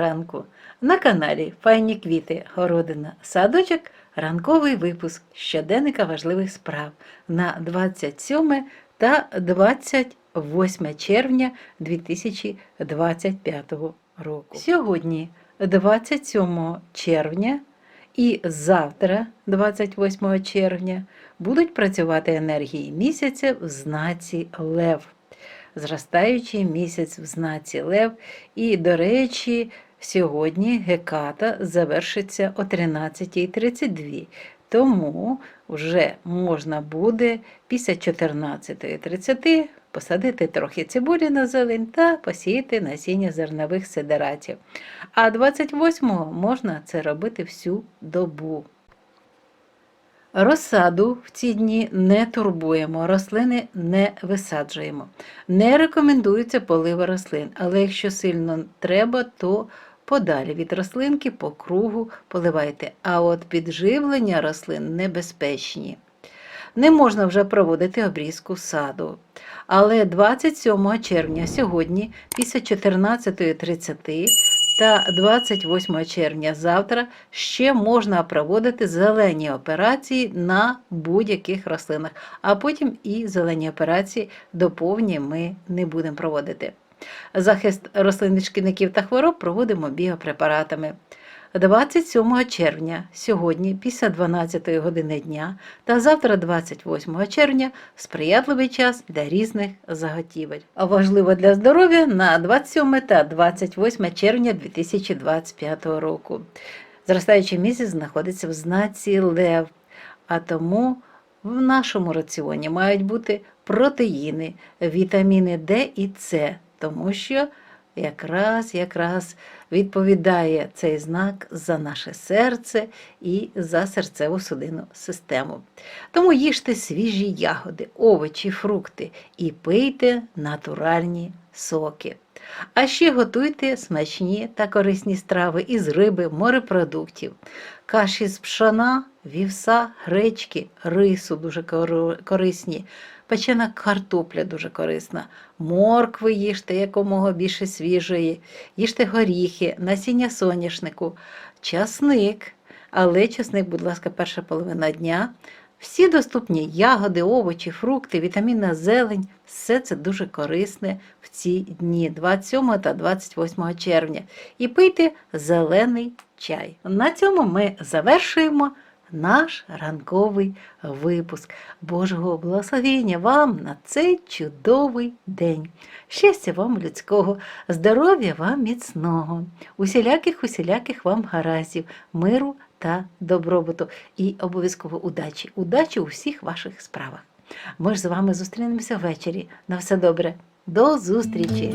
ранку. На каналі Файні квіти, городина, садочок, ранковий випуск щоденника важливих справ на 27 та 28 червня 2025 року. Сьогодні, 27 червня, і завтра, 28 червня, будуть працювати енергії місяця в знаці Лев. Зростаючий місяць в знаці Лев. І, до речі, сьогодні Геката завершиться о 13.32. Тому вже можна буде після 14.30 посадити трохи цибулі на зелень та посіяти насіння зернових сидератів. А 28-го можна це робити всю добу. Розсаду в ці дні не турбуємо, рослини не висаджуємо. Не рекомендується поливи рослин, але якщо сильно треба, то подалі від рослинки по кругу поливайте. А от підживлення рослин небезпечні. Не можна вже проводити обрізку саду. Але 27 червня сьогодні, після 14.30 та 28 червня завтра ще можна проводити зелені операції на будь-яких рослинах, а потім і зелені операції доповні ми не будемо проводити. Захист рослин від шкідників та хвороб проводимо біопрепаратами. 27 червня сьогодні, після 12 години дня, та завтра, 28 червня, сприятливий час для різних заготівель. А Важливо для здоров'я на 27 та 28 червня 2025 року. Зростаючий місяць знаходиться в знаці Лев, а тому в нашому раціоні мають бути протеїни, вітаміни Д і С, тому що якраз якраз відповідає цей знак за наше серце і за серцеву судинну систему. Тому їжте свіжі ягоди, овочі, фрукти і пийте натуральні соки. А ще готуйте смачні та корисні страви із риби, морепродуктів, каші з пшона, вівса, гречки, рису дуже корисні, печена картопля дуже корисна, моркви їжте якомога більше свіжої, їжте горіхи, насіння соняшнику, часник, але часник, будь ласка, перша половина дня. Всі доступні ягоди, овочі, фрукти, вітамінна зелень все це дуже корисне в ці дні 27 та 28 червня. І пийте зелений чай. На цьому ми завершуємо наш ранковий випуск. Божого благословення вам на цей чудовий день. Щастя вам людського, здоров'я вам міцного, усіляких усіляких вам гараздів, миру та добробуту і обов'язково удачі. Удачі у всіх ваших справах. Ми ж з вами зустрінемося ввечері. На все добре. До зустрічі!